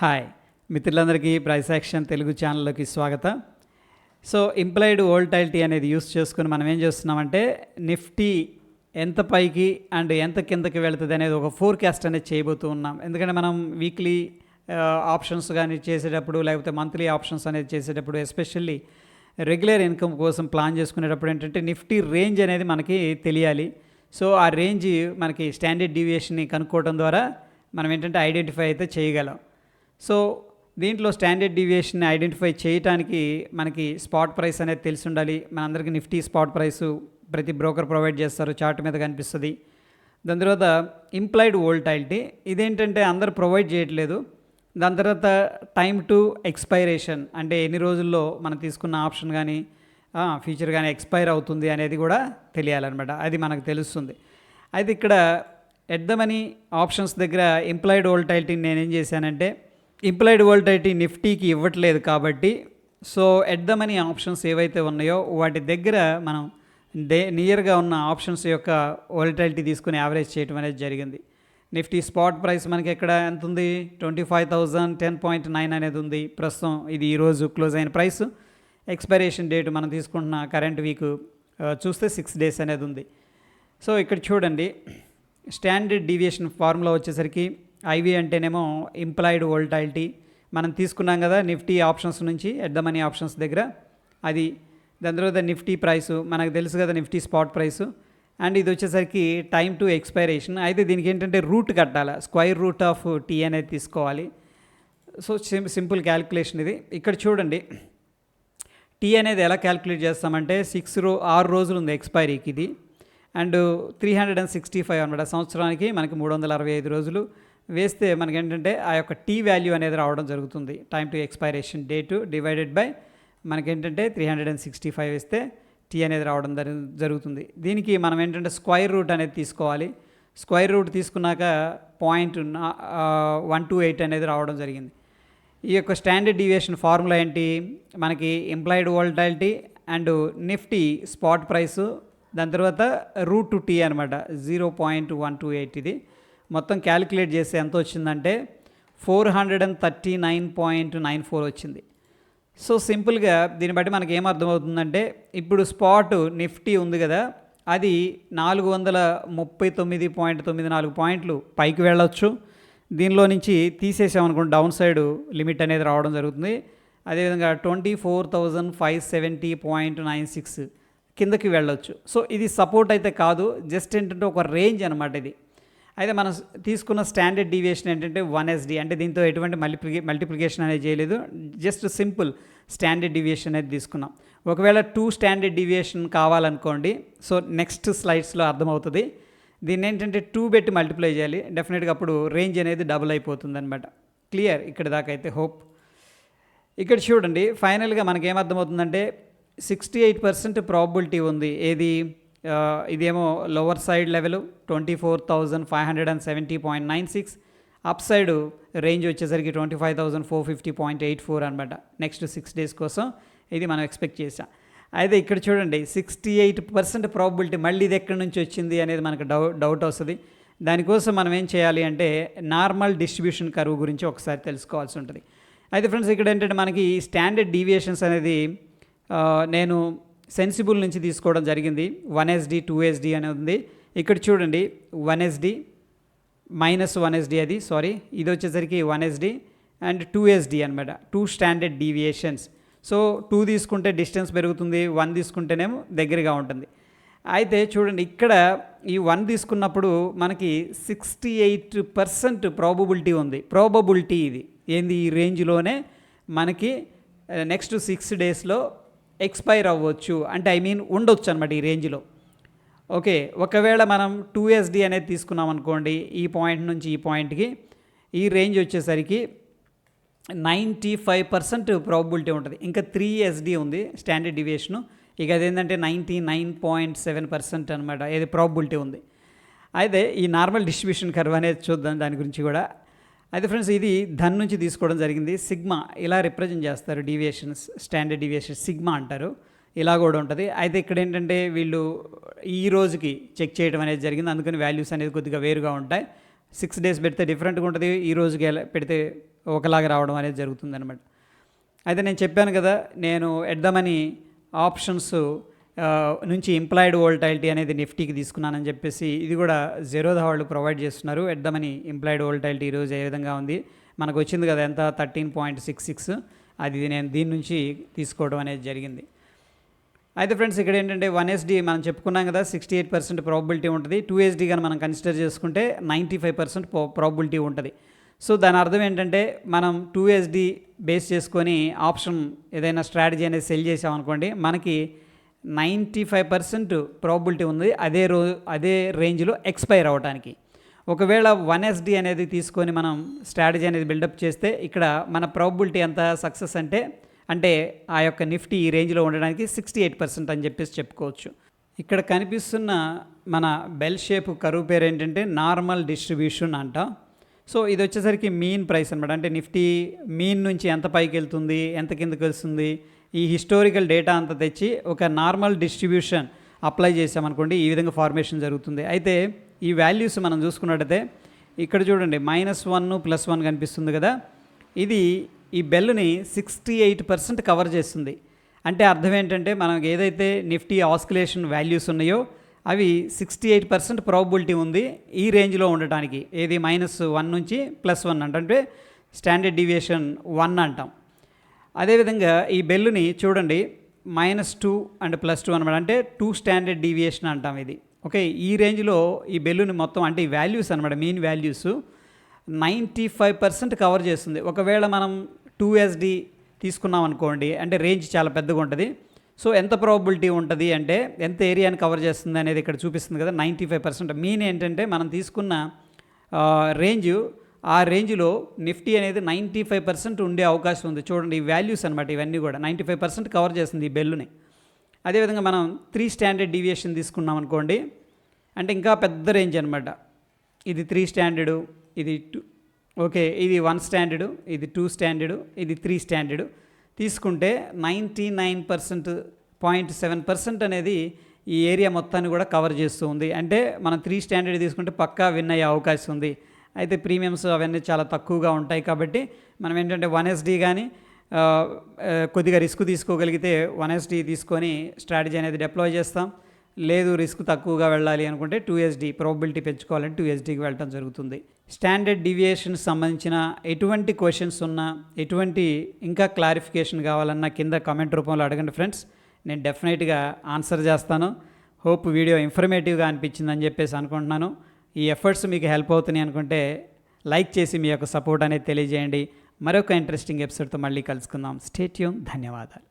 Hi మిత్రులందరికీ price action Telugu ఛానల్లోకి స్వాగతం. సో ఇంప్లాయిడ్ వోల్టైలిటీ అనేది యూస్ చేసుకుని మనం ఏం చేస్తున్నామంటే నిఫ్టీ ఎంత పైకి అండ్ ఎంత కిందకి వెళుతుంది అనేది ఒక ఫోర్కాస్ట్ అనేది చేయబోతూ ఉన్నాం. ఎందుకంటే మనం వీక్లీ ఆప్షన్స్ కానీ చేసేటప్పుడు లేకపోతే మంత్లీ ఆప్షన్స్ అనేది చేసేటప్పుడు ఎస్పెషల్లీ రెగ్యులర్ ఇన్కమ్ కోసం ప్లాన్ చేసుకునేటప్పుడు ఏంటంటే నిఫ్టీ రేంజ్ అనేది మనకి తెలియాలి. సో ఆ రేంజ్ మనకి స్టాండర్డ్ డీవియేషన్ని కనుక్కోవడం ద్వారా మనం ఏంటంటే ఐడెంటిఫై అయితే చేయగలం. సో దీంట్లో స్టాండర్డ్ డీవియేషన్ ఐడెంటిఫై చేయడానికి మనకి స్పాట్ ప్రైస్ అనేది తెలిసి ఉండాలి మనందరికీ నిఫ్టీ స్పాట్ ప్రైస్ ప్రతి బ్రోకర్ ప్రొవైడ్ చేస్తారు. చార్ట్ మీద కనిపిస్తుంది. దాని తర్వాత ఇంప్లాయిడ్ వోల్టాలిటీ. ఇదేంటంటే అందరు ప్రొవైడ్ చేయట్లేదు. దాని తర్వాత టైం టు ఎక్స్పైరేషన్ అంటే ఎన్ని రోజుల్లో మనం తీసుకున్న ఆప్షన్ కానీ ఫ్యూచర్ కానీ ఎక్స్పైర్ అవుతుంది అనేది కూడా తెలియాలన్నమాట. అది మనకు తెలుస్తుంది. అయితే ఇక్కడ ఎట్ ద మనీ ఆప్షన్స్ దగ్గర ఎంప్లాయిడ్ వోల్టాలిటీని నేనేం చేశానంటే ఎంప్లాయిడ్ వోల్టైటీ నిఫ్టీకి ఇవ్వట్లేదు కాబట్టి so at the money options ఏవైతే ఉన్నాయో వాటి దగ్గర మనం డే నియర్గా ఉన్న ఆప్షన్స్ యొక్క వోల్టాలిటీ తీసుకుని యావరేజ్ చేయడం అనేది జరిగింది. నిఫ్టీ స్పాట్ ప్రైస్ మనకి ఎక్కడ ఎంత ఉంది? Twenty five thousand ten point nine అనేది ఉంది. ప్రస్తుతం ఇది ఈరోజు క్లోజ్ అయిన ప్రైస్ ఎక్స్పైరేషన్ డేట్ మనం తీసుకుంటున్న కరెంట్ వీక్ చూస్తే సిక్స్ డేస్ అనేది ఉంది. సో ఇక్కడ చూడండి. స్టాండర్డ్ డీవియేషన్ ఫార్ములా వచ్చేసరికి ఐవి అంటేనేమో ఇంప్లాయిడ్ వోల్టాలిటీ. మనం తీసుకున్నాం కదా నిఫ్టీ ఆప్షన్స్ నుంచి ఎట్ ద మనీ ఆప్షన్స్ దగ్గర. అది దాని తర్వాత నిఫ్టీ ప్రైస్ మనకు తెలుసు కదా నిఫ్టీ స్పాట్ ప్రైస్. అండ్ ఇది వచ్చేసరికి టైం టు ఎక్స్పైరేషన్. అయితే దీనికి ఏంటంటే రూట్ కట్టాలి స్క్వైర్ రూట్ ఆఫ్ టీ అనేది తీసుకోవాలి. సో సింపుల్ క్యాలిక్యులేషన్ ఇది. ఇక్కడ చూడండి టీ అనేది ఎలా క్యాలిక్యులేట్ చేస్తామంటే సిక్స్ రో ఆరు రోజులు ఉంది ఎక్స్పైరీకి ఇది. And three hundred and sixty five అనమాట సంవత్సరానికి మనకి మూడు వందల అరవై ఐదు రోజులు. వేస్తే మనకి ఏంటంటే ఆ యొక్క టీ వాల్యూ అనేది రావడం జరుగుతుంది. Time to expiration date divided by మనకేంటంటే three hundred and sixty five వేస్తే టీ అనేది రావడం జరు- జరుగుతుంది. దీనికి మనం ఏంటంటే స్క్వైర్ రూట్ అనేది తీసుకోవాలి. స్క్వైర్ రూట్ తీసుకున్నాక పాయింట్ వన్ టూ ఎయిట్ అనేది రావడం జరిగింది. ఈ యొక్క స్టాండర్డ్ డివియేషన్ ఫార్ములా ఏంటి? మనకి implied volatility and Nifty spot price దాని తర్వాత రూట్ టు టీ అనమాట zero point one two eight ఇది. మొత్తం క్యాలిక్యులేట్ చేస్తే ఎంత వచ్చిందంటే four hundred and thirty nine point nine four వచ్చింది. సో సింపుల్గా దీన్ని బట్టి మనకి ఏం అర్థమవుతుందంటే ఇప్పుడు స్పాట్ నిఫ్టీ ఉంది కదా అది నాలుగు వందల ముప్పై తొమ్మిది పాయింట్ తొమ్మిది నాలుగు పాయింట్లు పైకి వెళ్ళొచ్చు. దీనిలో నుంచి తీసేసామనుకోండి డౌన్ సైడ్ లిమిట్ అనేది రావడం జరుగుతుంది. అదేవిధంగా twenty four thousand five seventy point nine six కిందకి వెళ్ళొచ్చు. సో ఇది సపోర్ట్ అయితే కాదు జస్ట్ ఏంటంటే ఒక రేంజ్ అనమాట ఇది. అయితే మనం తీసుకున్న స్టాండర్డ్ డీవియేషన్ ఏంటంటే వన్ ఎస్డి అంటే దీంతో ఎటువంటి మల్టిప్లికే మల్టిప్లికేషన్ అనేది చేయలేదు. జస్ట్ సింపుల్ స్టాండర్డ్ డీవియేషన్ అనేది తీసుకున్నాం. ఒకవేళ టూ స్టాండర్డ్ డీవియేషన్ కావాలనుకోండి సో నెక్స్ట్ స్లైడ్స్లో అర్థమవుతుంది. దీన్ని ఏంటంటే టూ పెట్టి మల్టిప్లై చేయాలి. డెఫినెట్గా అప్పుడు రేంజ్ అనేది డబుల్ అయిపోతుంది అనమాట క్లియర్ ఇక్కడ దాకా అయితే హోప్ ఇక్కడ చూడండి ఫైనల్గా మనకేమర్థమవుతుందంటే సిక్స్టీ ఎయిట్ పర్సెంట్ ప్రాబిలిటీ ఉంది. ఏది? ఇదేమో lower side level twenty four thousand five hundred and seventy point nine six up side range వచ్చేసరికి twenty five thousand four fifty point eight four అనమాట నెక్స్ట్ సిక్స్ డేస్ కోసం ఇది మనం expect చేసాం అయితే ఇక్కడ చూడండి సిక్స్టీ ఎయిట్ పర్సెంట్ ప్రాబిలిటీ మళ్ళీ ఇది ఎక్కడి నుంచి వచ్చింది అనేది మనకు డౌ డౌట్ వస్తుంది. దానికోసం మనం ఏం చేయాలి అంటే నార్మల్ డిస్ట్రిబ్యూషన్ కరువు గురించి ఒకసారి తెలుసుకోవాల్సి ఉంటుంది. అయితే ఫ్రెండ్స్ ఇక్కడ ఏంటంటే మనకి స్టాండర్డ్ డీవియేషన్స్ అనేది నేను సెన్సిబుల్ నుంచి తీసుకోవడం జరిగింది. వన్ ఎస్డి టూ ఎస్డి అని ఉంది. ఇక్కడ చూడండి one SD minus one SD అది సారీ ఇది వచ్చేసరికి one SD and two SD అనమాట two standard deviations so two తీసుకుంటే డిస్టెన్స్ పెరుగుతుంది వన్ తీసుకుంటేనేమో దగ్గరగా ఉంటుంది. అయితే చూడండి ఇక్కడ ఈ వన్ తీసుకున్నప్పుడు మనకి సిక్స్టీ ఎయిట్ పర్సెంట్ ప్రాబబిలిటీ ఉంది. ప్రాబబిలిటీ ఇది. ఏంది? ఈ రేంజ్లోనే మనకి నెక్స్ట్ సిక్స్ డేస్లో ఎక్స్పైర్ అవ్వచ్చు. అంటే ఐ మీన్ ఉండొచ్చు అనమాట ఈ రేంజ్లో. ఓకే ఒకవేళ మనం టూ ఎస్డి అనేది తీసుకున్నాం అనుకోండి ఈ పాయింట్ నుంచి ఈ పాయింట్కి ఈ రేంజ్ వచ్చేసరికి నైంటీ ఫైవ్ పర్సెంట్ ప్రాబిలిటీ ఉంటుంది. ఇంకా త్రీ ఎస్డి ఉంది స్టాండర్డ్ డివియేషను. ఇక అదేంటంటే ninety nine point seven percent అనమాట ఏది ప్రాబిలిటీ ఉంది. అయితే ఈ నార్మల్ డిస్ట్రిబ్యూషన్ కర్వ్ అనేది చూద్దాం దాని గురించి కూడా. అయితే ఫ్రెండ్స్ ఇది ధన్ నుంచి తీసుకోవడం జరిగింది. సిగ్మా ఇలా రిప్రజెంట్ చేస్తారు. డీవియేషన్స్ స్టాండర్డ్ డీవియేషన్ సిగ్మా అంటారు. ఇలా కూడా ఉంటుంది. అయితే ఇక్కడ ఏంటంటే వీళ్ళు ఈ రోజుకి చెక్ చేయడం అనేది జరిగింది. అందుకని వాల్యూస్ అనేది కొద్దిగా వేరుగా ఉంటాయి. సిక్స్ డేస్ పెడితే డిఫరెంట్గా ఉంటుంది. ఈ రోజుకి పెడితే ఒకలాగా రావడం అనేది జరుగుతుంది అనమాట అయితే నేను చెప్పాను కదా నేను ఎడ్దామని ఆప్షన్స్ నుంచి ఎంప్లాయిడ్ వోల్టాలిటీ అనేది నిఫ్టీకి తీసుకున్నానని చెప్పేసి ఇది కూడా జెరోదా వాళ్ళు ప్రొవైడ్ చేస్తున్నారు. ఎద్దామని ఎంప్లాయిడ్ వోల్టాలిటీ ఈరోజు ఏ విధంగా ఉంది? మనకు వచ్చింది కదా ఎంత? థర్టీన్ పాయింట్ సిక్స్ సిక్స్ అది నేను దీని నుంచి తీసుకోవడం అనేది జరిగింది. అయితే ఫ్రెండ్స్ ఇక్కడ ఏంటంటే వన్ ఎస్డి మనం చెప్పుకున్నాం కదా సిక్స్టీ ఎయిట్ పర్సెంట్ ప్రాబిలిటీ ఉంటుంది టూ ఎస్డి కానీ మనం కన్సిడర్ చేసుకుంటే నైంటీ ఫైవ్ పర్సెంట్ ప్రాబిలిటీ ఉంటుంది. సో దాని అర్థం ఏంటంటే మనం టూ ఎస్డి బేస్ చేసుకొని ఆప్షన్ ఏదైనా స్ట్రాటజీ అనేది సెల్ చేసామనుకోండి మనకి నైంటీ ఫైవ్ పర్సెంట్ ప్రాబిలిటీ ఉంది. అదే రో అదే రేంజ్లో ఎక్స్పైర్ అవ్వడానికి ఒకవేళ వన్ ఎస్డి అనేది తీసుకొని మనం స్ట్రాటజీ అనేది బిల్డప్ చేస్తే ఇక్కడ మన ప్రాబిలిటీ ఎంత సక్సెస్ అంటే అంటే ఆ యొక్క నిఫ్టీ ఈ రేంజ్లో ఉండడానికి సిక్స్టీ ఎయిట్ పర్సెంట్ అని చెప్పేసి చెప్పుకోవచ్చు. ఇక్కడ కనిపిస్తున్న మన బెల్ షేప్ కరువు పేరు ఏంటంటే నార్మల్ డిస్ట్రిబ్యూషన్ అంట. సో ఇది వచ్చేసరికి మీన్ ప్రైస్ అనమాట అంటే నిఫ్టీ మీన్ నుంచి ఎంత పైకి వెళ్తుంది ఎంత కిందకి వెళ్తుంది ఈ హిస్టారికల్ డేటా అంతా తెచ్చి ఒక నార్మల్ డిస్ట్రిబ్యూషన్ అప్లై చేసామనుకోండి ఈ విధంగా ఫార్మేషన్ జరుగుతుంది. అయితే ఈ వాల్యూస్ మనం చూసుకున్నట్టయితే ఇక్కడ చూడండి మైనస్ వన్ ప్లస్ వన్ కనిపిస్తుంది కదా. ఇది ఈ బెల్లుని సిక్స్టీ ఎయిట్ పర్సెంట్ కవర్ చేస్తుంది. అంటే అర్థం ఏంటంటే మనకి ఏదైతే నిఫ్టీ ఆస్కిలేషన్ వాల్యూస్ ఉన్నాయో అవి సిక్స్టీ ఎయిట్ పర్సెంట్ ప్రాబిలిటీ ఉంది ఈ రేంజ్లో ఉండటానికి. ఏది మైనస్ వన్ నుంచి ప్లస్ వన్ అంటే స్టాండర్డ్ డివియేషన్ వన్ అంటాం. అదేవిధంగా ఈ బెల్లుని చూడండి minus two and plus two అనమాట అంటే టూ స్టాండర్డ్ డీవియేషన్ అంటాం ఇది. ఓకే ఈ రేంజ్లో ఈ బెల్లుని మొత్తం అంటే ఈ వాల్యూస్ అనమాట main values ninety five percent cover చేస్తుంది. ఒకవేళ మనం టూ ఎస్డి తీసుకున్నాం అనుకోండి అంటే రేంజ్ చాలా పెద్దగా ఉంటుంది. సో ఎంత ప్రాబిలిటీ ఉంటుంది అంటే ఎంత ఏరియాని కవర్ చేస్తుంది అనేది ఇక్కడ చూపిస్తుంది కదా నైంటీ ఫైవ్ పర్సెంట్ మీన్ ఏంటంటే మనం తీసుకున్న రేంజ్ ఆ రేంజ్లో నిఫ్టీ అనేది నైంటీ ఫైవ్ పర్సెంట్ ఉండే అవకాశం ఉంది. చూడండి ఈ వాల్యూస్ అనమాట ఇవన్నీ కూడా. నైంటీ ఫైవ్ పర్సెంట్ కవర్ చేస్తుంది ఈ బెల్లుని. అదేవిధంగా మనం త్రీ స్టాండర్డ్ డీవియేషన్ తీసుకున్నాం అనుకోండి అంటే ఇంకా పెద్ద రేంజ్ అనమాట ఇది త్రీ స్టాండర్డు ఇది టూ ఓకే ఇది వన్ స్టాండర్డు ఇది టూ స్టాండర్డు ఇది త్రీ స్టాండర్డు. తీసుకుంటే ninety nine percent point seven percent అనేది ఈ ఏరియా మొత్తాన్ని కూడా కవర్ చేస్తూ ఉంది అంటే మనం త్రీ స్టాండర్డ్ తీసుకుంటే పక్కా విన్ అయ్యే అవకాశం ఉంది. అయితే ప్రీమియమ్స్ అవన్నీ చాలా తక్కువగా ఉంటాయి కాబట్టి మనం ఏంటంటే వన్ ఎస్డి కానీ కొద్దిగా రిస్క్ తీసుకోగలిగితే వన్ ఎస్డి తీసుకొని స్ట్రాటజీ అనేది డిప్లాయ్ చేస్తాం. లేదు రిస్క్ తక్కువగా వెళ్ళాలి అనుకుంటే టూ ఎస్డి ప్రాబిలిటీ పెంచుకోవాలంటే టూ ఎస్డికి వెళ్ళటం జరుగుతుంది. స్టాండర్డ్ డివియేషన్ సంబంధించిన ఎటువంటి క్వశ్చన్స్ ఉన్నా ఎటువంటి ఇంకా క్లారిఫికేషన్ కావాలన్నా కింద కామెంట్ రూపంలో అడగండి ఫ్రెండ్స్ నేను డెఫినెట్గా ఆన్సర్ చేస్తాను. హోప్ వీడియో ఇన్ఫర్మేటివ్గా అనిపించిందని చెప్పేసి అనుకుంటున్నాను. ఈ ఎఫర్ట్స్ మీకు హెల్ప్ అవుతున్నాయి అనుకుంటే లైక్ చేసి మీ యొక్క సపోర్ట్ అనేది తెలియజేయండి. మరొక ఇంట్రెస్టింగ్ ఎపిసోడ్తో మళ్ళీ కలుసుకుందాం. స్టేట్యూమ్ ధన్యవాదాలు.